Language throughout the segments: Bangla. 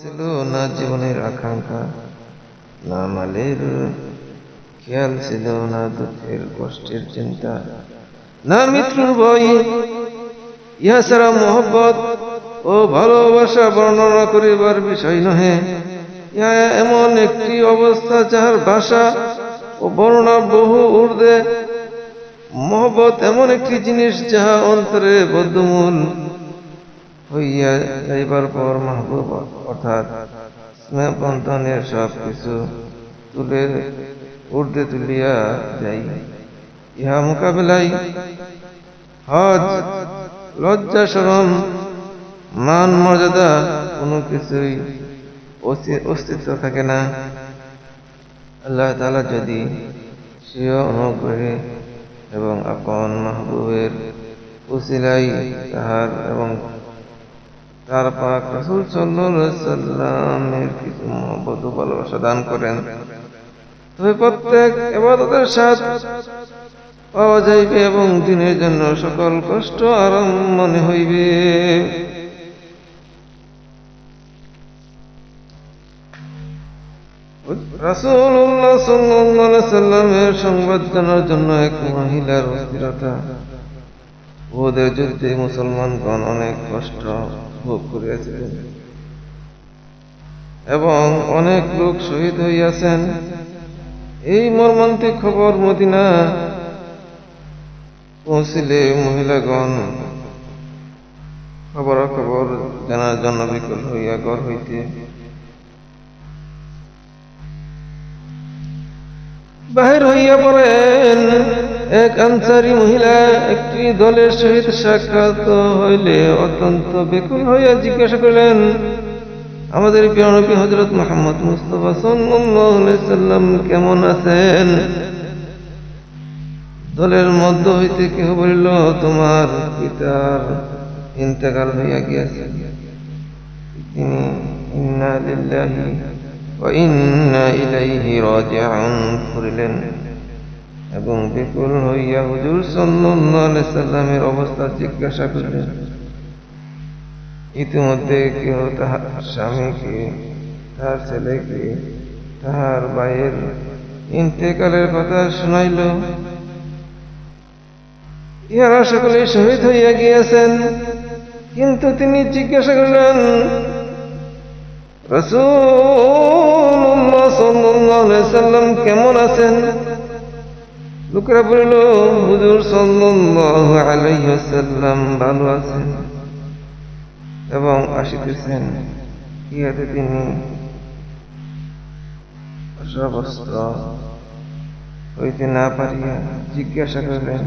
ছিল না জীবনের আকাঙ্ক্ষা, না মালের খেয়াল ছিল না দুঃখের কষ্টের চিন্তা, না মৃত্যুর ভয়। ইহা ছাড়া মোহব্বত ও ভালোবাসা বর্ণনা করিবার বিষয় নহে। ইহা এমন একটি অবস্থা যাহার ভাষা ও বর্ণনা বহু ঊর্ধ্বে। মোহব্বত এমন একটি জিনিস যাহা অন্তরে বদ্ধমূল। হইয়া যাইবার পর মাহবুব অর্থাৎ স্নেহ বন্ধনের সব কিছু তুলে ঊর্ধ্বে তুলিয়া যাই। ইহা মোকাবেলায় হজ, লজ্জা শরম, মান মর্যাদা কোনো কিছুই অস্তি- অস্তিত্ব থাকে না। আল্লাহ তাআলা যদি স্বীয় অনুগ্রহে এবং আপন মাহবুবের উসিলাই তাহার এবং তার পাক রসুল সাল্লামের কিছু মহব্বত ভালোবাসা দান করেন। তবে প্রত্যেক পাওয়া যাইবে এবং দিনের জন্য সকল কষ্ট আরাম মনে হইবে। রাসূলুল্লাহ সাল্লাল্লাহু আলাইহি সাল্লামের সংবাদ জানার জন্য এক মহিলার অস্থিরতা ওদের যুদ্ধে মুসলমানগণ অনেক কষ্ট ভোগ করিয়াছিলেন। এবং অনেক লোক শহীদ হইয়াছেন। এই মর্মান্তিক খবর মদিনা পৌঁছিলে মহিলাগণ। খবর খবর জানার জন্য বিকল হইয়া ঘর হইতে। বাহির হইয়া পড়েন। এক আনসারি মহিলা একটি দলের সহিত সাক্ষাৎ হইলে অত্যন্ত বেকুল হইয়া জিজ্ঞাসা করিলেন, আমাদের প্রিয় নবী হজরত মোহাম্মদ মুস্তফা সাল্লাম কেমন আছেন? দলের মধ্য হইতে কেহ বলিল, তোমার পিতার ইন্তেকাল হইয়া গিয়াছে। তিনি ইন্না ইলাইহি রাজিউন করিলেন। এবং বিপুল হইয়া হুজুর সাল্লামের অবস্থা জিজ্ঞাসা করিলেন। ইতিমধ্যে কেহ তাহার স্বামীকে, তাহার ছেলেকে, তাহার ভাইয়ের ইন্তেকালের কথা শুনাইল। ইহারা সকলে শহীদ হইয়া গিয়াছেন। কিন্তু তিনি জিজ্ঞাসা করিলেন রসুল্লাহ কেমন আছেন? লোকেরা বলিল, হুজুর আলাইসাল্লাম ভালো আছেন এবং আসিতেছেন। ইহাতে তিনি? হইতে না পারিয়া জিজ্ঞাসা করলেন,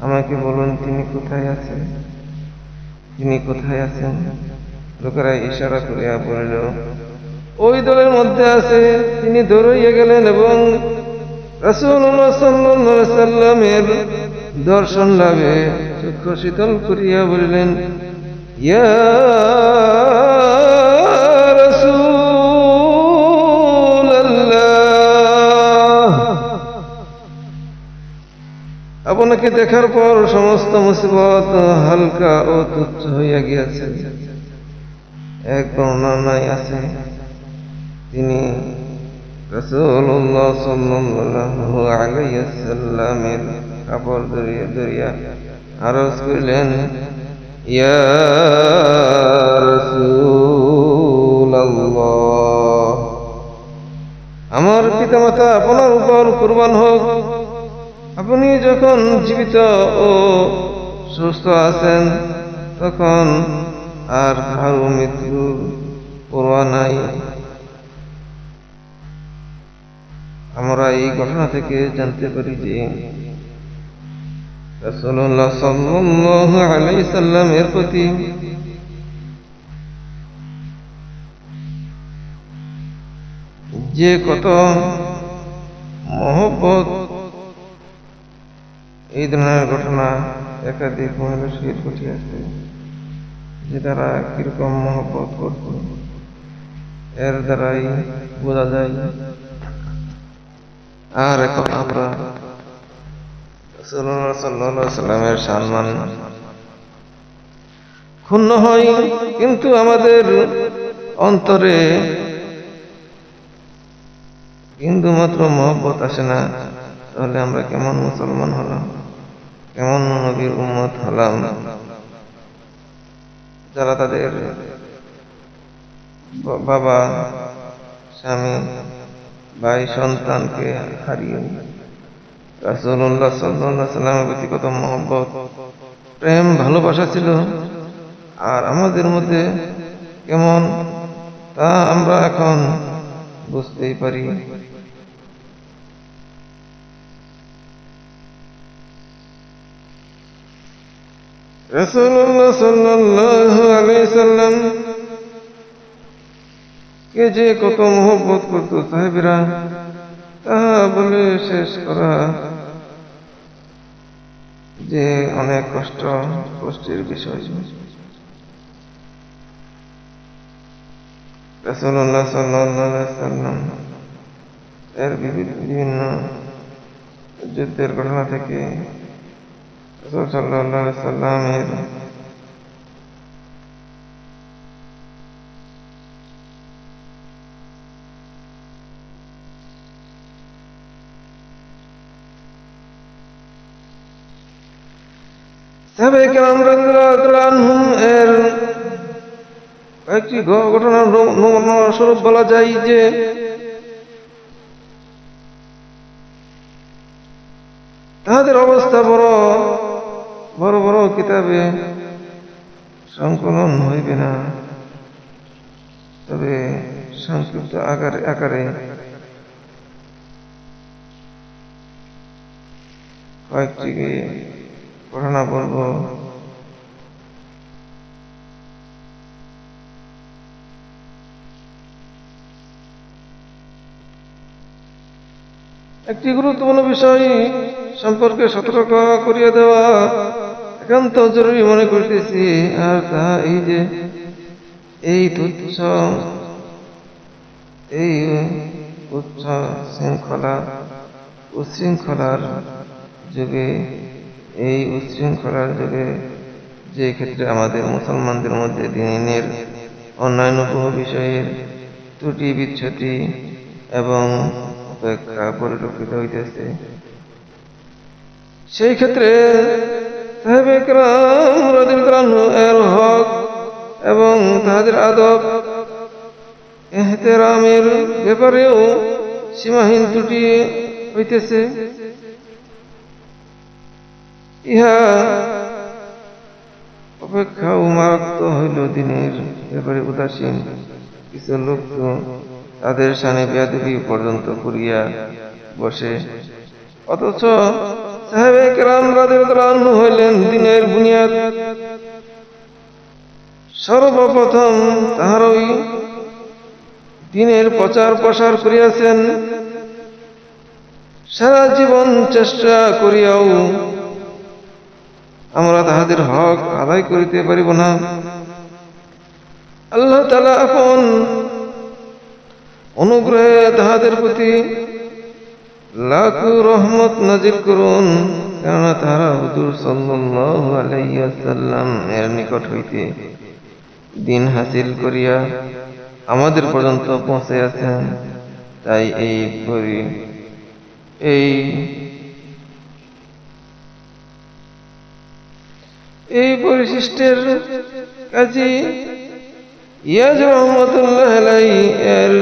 আমাকে বলুন তিনি কোথায় আছেন? তিনি কোথায় আছেন? লোকেরা ইশারা করিয়া বলিল, ওই দলের মধ্যে আছে, তিনি দৌড়াইয়া গেলেন এবং সাল্লামের দর্শন লাভে চক্ষু শীতল করিয়া বলিলেন আপনাকে দেখার পর সমস্ত মুসিবত হালকা ও তুচ্ছ হইয়া গিয়াছে। এক বর্ণনায় আছে। তিনি রসুল্লাহ সাল্লাল্লাহু আলাইহি সাল্লামের কাপড় ধরিয়া ধরিয়া আরজ করিলেন, ইয়া রাসূলাল্লাহ, আমার পিতামাতা আপনার উপর কুরবান হোক। আপনি যখন জীবিত ও সুস্থ আছেন, তখন আর কারও মৃত্যুর পড়োয়া নাই। আমরা এই ঘটনা থেকে জানতে পারি যে রাসূলুল্লাহ সাল্লাল্লাহু আলাইহি প্রতি যে কত মহব্বত, এই ধরনের ঘটনা একাধিক মহিলা শহীদ ঘটিয়াছে যে তারা কীরকম মহব্বত করত। এর দ্বারাই বোঝা যায় আর এখন আমরা সাল্লামের সম্মান ক্ষুণ্ণ হই, কিন্তু আমাদের অন্তরে বিন্দু মাত্র মহব্বত আসে না। তাহলে আমরা কেমন মুসলমান হলাম? কেমন নবীর উম্মত হলাম? যারা তাদের বাবা, স্বামী ভাই সন্তানকে হারিয়ে রাসুল্লাহ সাল্লাহ সাল্লামের প্রতি কত মহব্বত। প্রেম, ভালোবাসা ছিল। আর আমাদের মধ্যে কেমন তা আমরা এখন বুঝতেই পারি। রসুল্লাহ সাল্লাহ আলাই সাল্লাম কে যে কত মোহব্বত করত সাহেবেরা তাহা বলে শেষ করা যে অনেক কষ্ট কষ্টের বিষয় বিভিন্ন যুদ্ধের ঘটনা থেকে সাল্লাহ সাল্লামের সাহাবায়ে কেরাম রাদিয়াল্লাহু আনহুম এর কয়েকটি ঘ- ঘটনার ন- নমুনা স্বরূপ বলা যায় যে তাহাদের অবস্থা বড় বড় বড় কিতাবে সংকলন হইবে না। তবে সংক্ষিপ্ত আকারে আকারে কয়েকটি ঘটনা বলব একটি গুরুত্বপূর্ণ বিষয় সম্পর্কে সতর্ক করিয়া দেওয়া একান্ত জরুরি মনে করিতেছি, আর তাহা এই যে এই তুচ্ছ এই উচ্চ শৃঙ্খলা উচ্ছৃঙ্খলার যুগে এই উচ্ছৃঙ্খলার যুগে যে ক্ষেত্রে আমাদের মুসলমানদের মধ্যে দিনের অন্যান্য বহু বিষয়ের ত্রুটি, বিচ্ছুতি এবং উপেক্ষা পরিলক্ষিত হইতেছে। সেই ক্ষেত্রে হক এবং তাহাদের আদব, এহতেরামের ব্যাপারেও সীমাহীন ত্রুটি হইতেছে। ইহা অপেক্ষা উমারক্ত হইল দিনের ব্যাপারে উদাসীন কিছু লোক তো তাদের সানে বেয়াদবি পর্যন্ত করিয়া বসে। অথচ সাহেবে কেরাম রাদিয়াল্লাহু হইলেন দিনের বুনিয়াদ। সর্বপ্রথম তাহারই দিনের প্রচার প্রসার করিয়াছেন। সারা জীবন চেষ্টা করিয়াও আমরা তাহাদের হক আদায় করিতে পারিব না। আল্লাহ তালা আপন অনুগ্রহে তাহাদের প্রতি লাখ রহমত নাজিল করুন, কেননা তাহারা হুজুর সাল্লাল্লাহু আলাইহি ওয়াসাল্লাম এর নিকট হইতে দিন হাসিল করিয়া আমাদের পর্যন্ত পৌঁছে আছেন তাই এই এই এই পরিশিষ্টের কাজে ইয়াজ রহমতুল্লাহ এর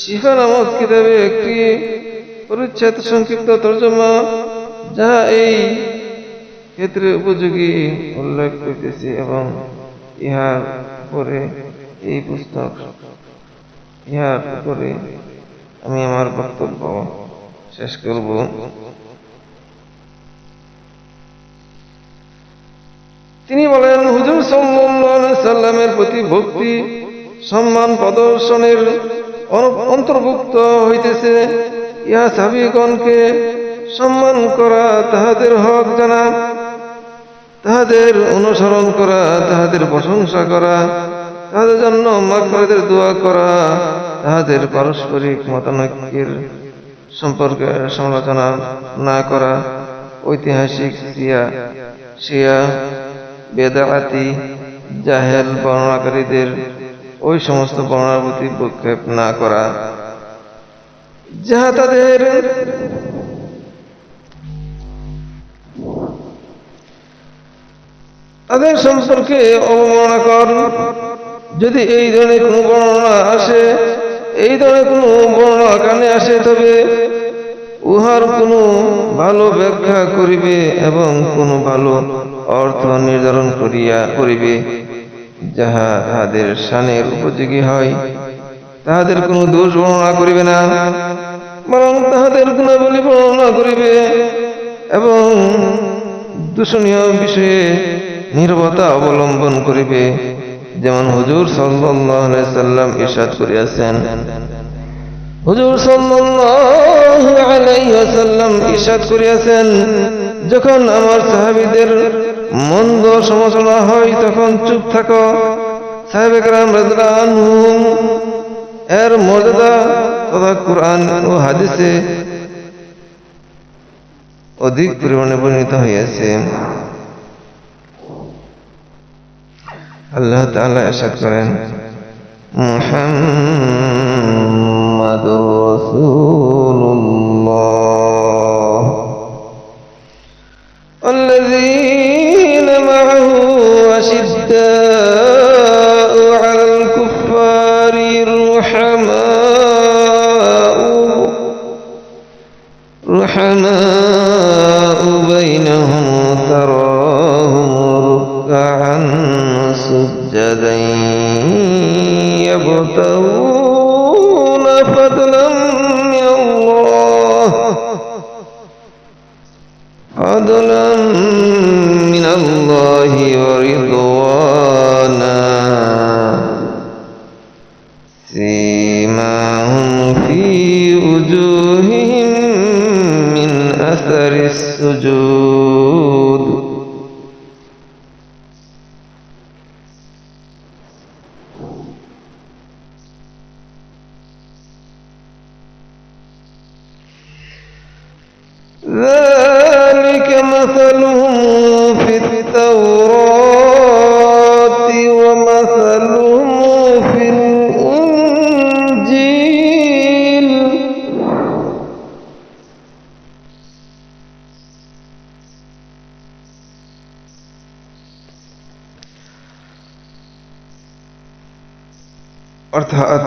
শিফা নামক কিতাবে একটি পরিচ্ছেদ সংক্ষিপ্ত তর্জমা, যাহা এই ক্ষেত্রে উপযোগী উল্লেখ করিতেছি এবং ইহার পরে এই পুস্তক, ইহার উপরে আমি আমার বক্তব্য শেষ করব। তিনি বলেন, হুজুর সাল্লামের প্রতি ভক্তি, সম্মান প্রদর্শনের অন্তর্ভুক্ত হইতেছে। ইহা সাবিগণকে সম্মান করা তাহাদের হক জানা, তাহাদের অনুসরণ করা, তাহাদের প্রশংসা করা, তাহাদের জন্য মাগফিরাতের দোয়া করা, তাহাদের পারস্পরিক মতানৈক্যের সম্পর্কে সমালোচনা না করা, ঐতিহাসিক শিয়া বেদায়াতি, জাহেল বর্ণনাকারীদের ওই সমস্ত বর্ণনার প্রতি প্রক্ষেপ না করা। যাহা তাদের তাদের সম্পর্কে অবমাননা কর। যদি এই ধরনের কোনো বর্ণনা আসে, এই ধরনের কোনো বর্ণনা কানে আসে, তবে উহার কোনো ভালো ব্যাখ্যা করিবে এবং কোনো ভালো অর্থ নির্ধারণ করিয়া করিবে। যাহা তাহাদের শানের উপযোগী হয়, তাহাদের কোনো দোষ বর্ণনা করিবে না, বরং তাহাদের গুণাবলী বর্ণনা করিবে এবং দূষণীয় বিষয়ে নির্ভতা অবলম্বন করিবে, যেমন হুজুর সাল্লাম ইরশাদ করিয়াছেন। হুজুর সাল্লাল্লাহু আলাইহি করিয়াছেন, যখন আমার সাহাবীদের মন্দ সমালোচনা হয়, তখন চুপ থাকো। সাহেব একরাম রাদিয়াল্লাহু এর মর্যাদা তথা কোরআন ও হাদিসে অধিক পরিমাণে বর্ণিত হইয়াছে। আল্লাহ তাআলা ইরশাদ করেন। মুহাম্মাদুর রাসূলুল্লাহ অর্থাৎ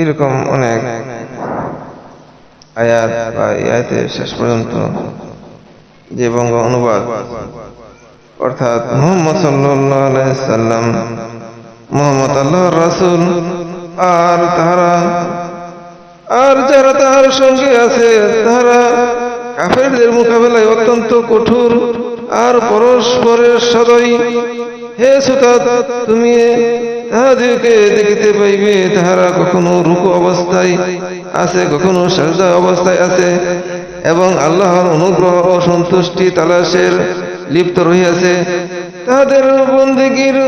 এরকম অনেক আয়াত বা আয়াতের শেষ পর্যন্ত যে বঙ্গ অনুবাদ। অর্থাৎ মোহাম্মদ সাল্লাম, মোহাম্মদ আল্লাহর রাসূল, আর তাহারা, আর যারা তার সঙ্গে আছে তারা কাফেরদের মোকাবেলায় অত্যন্ত কঠোর। আর পরস্পরের সদয়। হে সুতাত তুমি তাহাদেরকে দেখিতে পাইবে তাহারা কখনো রুকু অবস্থায় আছে, কখনো সাজদা অবস্থায় আছে, এবং আল্লাহর অনুগ্রহ ও সন্তুষ্টি তালাশের লিপ্ত রহিয়াছে। তাহাদের বন্দিগির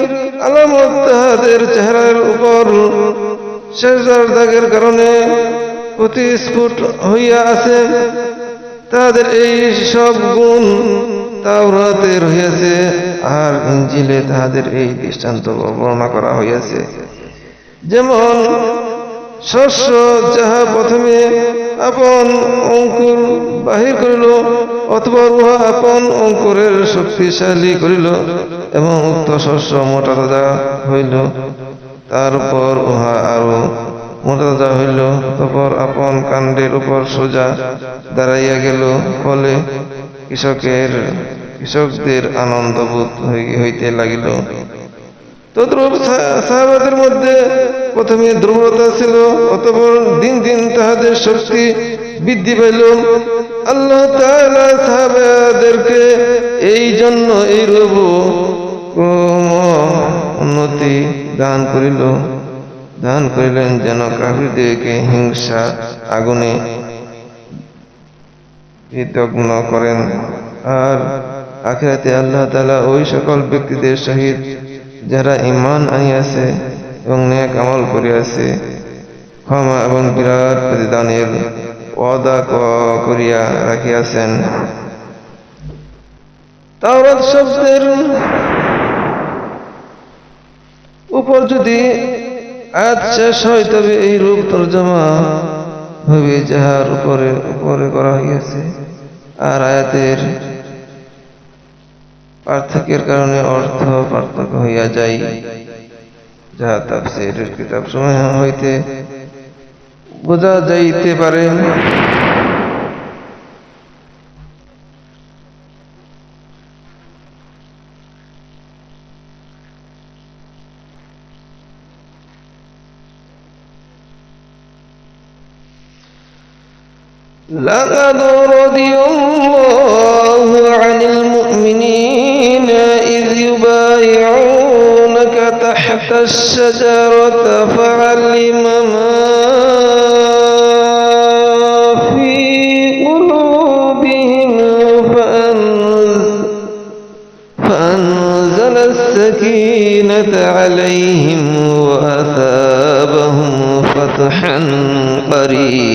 আলামত তাহাদের চেহারার উপর সেজদার দাগের কারণে প্রতিস্ফুট হইয়া আছে। তাদের এই সব গুণ তাওরাতে রহিয়াছে, আর ইঞ্জিলে তাহাদের এই দৃষ্টান্ত বর্ণনা করা হইয়াছে। যেমন, শস্য যাহা প্রথমে আপন অঙ্কুর বাহির করিল, অথবা উহা আপন অঙ্কুরের শক্তিশালী করিল, এবং উক্ত শস্য মোটা তাজা হইল। তারপর উহা আরও মোটা তাজা হইল, তারপর আপন কাণ্ডের উপর সোজা দাঁড়াইয়া গেল, ফলে কৃষকের, কৃষকদের আনন্দবোধ হই- হইতে লাগিল। তদ্রূপ সাহাবাদের মধ্যে প্রথমে দুর্বলতা ছিল, অতপর দিন দিন তাহাদের শক্তি বৃদ্ধি পাইল। আল্লাহ সাহাবাদেরকে এই জন্য এই ক্রম উন্নতি দান করিল। দান করিলেন যেন কাফিরদেরকে হিংসা, আগুনে বিদগ্ন করেন। আর আখিরাতে আল্লাহ তাআলা ওই সকল ব্যক্তিদের সহিত যারা ঈমান আনিয়াছে এবং নেক আমল করিয়াছে, ক্ষমা এবং বিরাট প্রতিদানের ওয়াদা করিয়া রাখিয়াছেন। তাওরাত শব্দের উপর যদি আয়াত শেষ হয়, তবে এই রূপ তর্জমা হবে যাহার উপরে উপরে করা হইয়াছে। আর আয়াতের পার্থক্যের কারণে অর্থ পার্থক্য হইয়া যায় যাহা তাফসীরের কিতাব সময় হইতে বোঝা যাইতে পারে لقد رضي الله تحت الشجرة فعلم ما في قلوبهم فأنزل السكينة عليهم وأثابهم فتحا قريبا.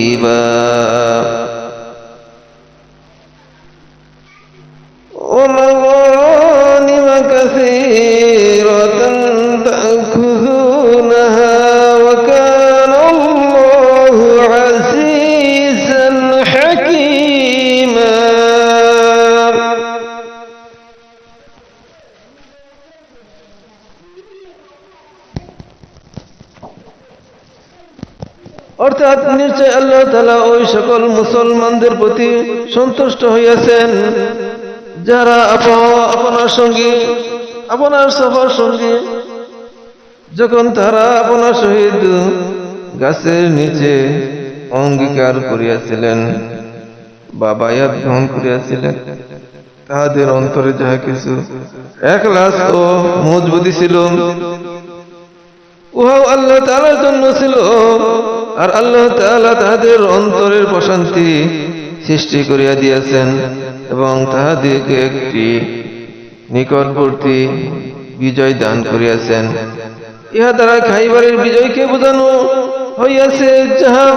নিশ্চয় আল্লাহ তালা ওই সকল মুসলমানদের প্রতি সন্তুষ্ট হইয়াছেন। যারা আপ- আপনার সঙ্গে, আপনার সবার সঙ্গে, যখন তারা আপনার সহিত গাছের নিচে অঙ্গীকার করিয়াছিলেন বা বায়াত গ্রহণ করিয়াছিলেন, তাহাদের অন্তরে যাহা কিছু এক লাশ ও মজবুতি ছিল, উহাও আল্লাহ তাআলার জন্য ছিল। আর আল্লাহ তাআলা তাহাদের অন্তরের প্রশান্তি সৃষ্টি করিয়া দিয়েছেন এবং তাহাদিগকে একটি নিকটবর্তী বিজয় দান করিয়াছেন। ইহা দ্বারা খাইবারের বিজয়কে বোঝানো হইয়াছে, যাহা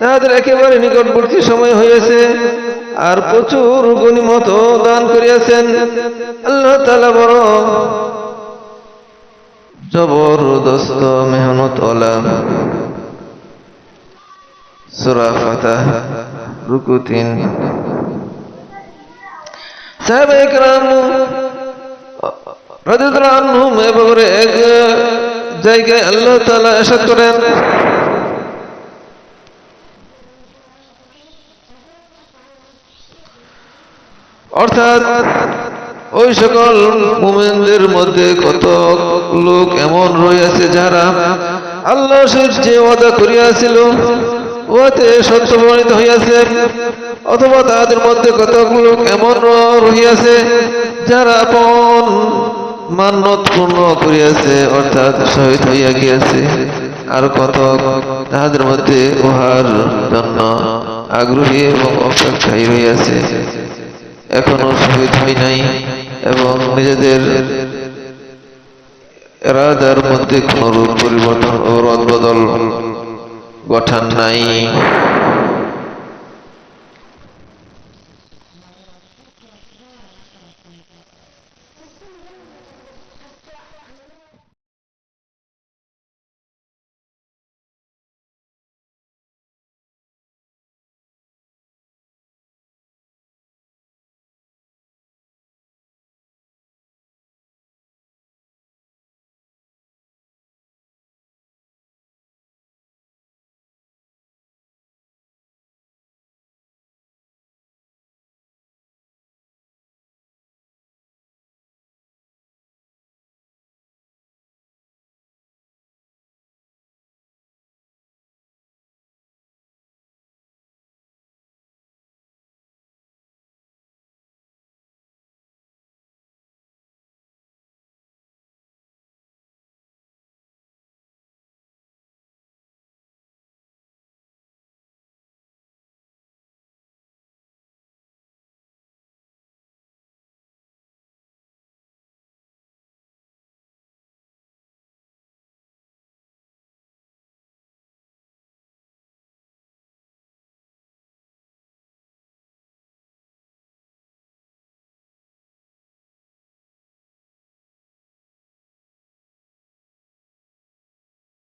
তাহাদের একেবারে নিকটবর্তী সময় হইয়াছে আর প্রচুর গণিমত দান করিয়াছেন। আল্লাহ তালা বড় জবরদস্ত মেহনত এক জায়গায় আল্লাহ অর্থাৎ ওই সকল মুমিনদের মধ্যে কত লোক এমন রয়েছে যারা আল্লাহ যে ওয়াদা করিয়াছিল ওয়াতে সত্য প্রমাণিত হইয়াছে। অথবা তাদের মধ্যে কত লোক এমন রহিয়াছে, যারা আপন মান্যত পূর্ণ করিয়াছে, অর্থাৎ শহীদ হইয়া গিয়াছে। আর কত তাহাদের মধ্যে উহার জন্য আগ্রহী এবং অপেক্ষায় রইয়াছে এখনও শহীদ হয় নাই এবং নিজেদের এরাদার মধ্যে কোন রূপ পরিবর্তন ও রদবদল গঠান নাই।